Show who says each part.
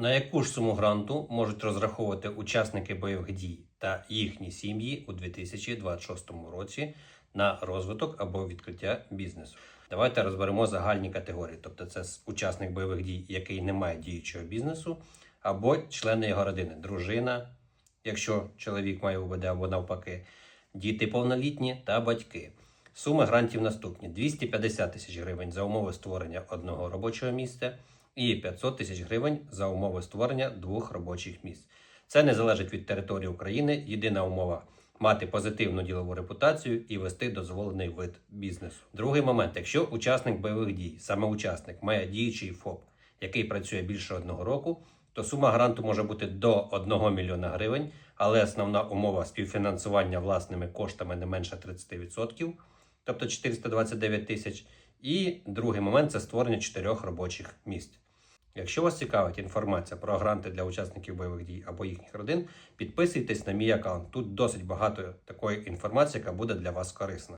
Speaker 1: На яку ж суму гранту можуть розраховувати учасники бойових дій та їхні сім'ї у 2026 році на розвиток або відкриття бізнесу? Давайте розберемо загальні категорії. Тобто, це учасник бойових дій, який не має діючого бізнесу, або члени його родини, дружина, якщо чоловік має УБД або навпаки, діти повнолітні та батьки. Суми грантів наступні: 250 тисяч гривень за умови створення одного робочого місця і 500 тисяч гривень за умови створення двох робочих місць. Це не залежить від території України. Єдина умова мати позитивну ділову репутацію і вести дозволений вид бізнесу. Другий момент: якщо учасник бойових дій, саме учасник, має діючий ФОП, який працює більше одного року, то сума гранту може бути до 1 мільйона гривень, але основна умова співфінансування власними коштами не менше 30%, тобто 429 тисяч. І другий момент це створення чотирьох робочих місць. Якщо вас цікавить інформація про гранти для учасників бойових дій або їхніх родин, підписуйтесь на мій аккаунт. Тут досить багато такої інформації, яка буде для вас корисна.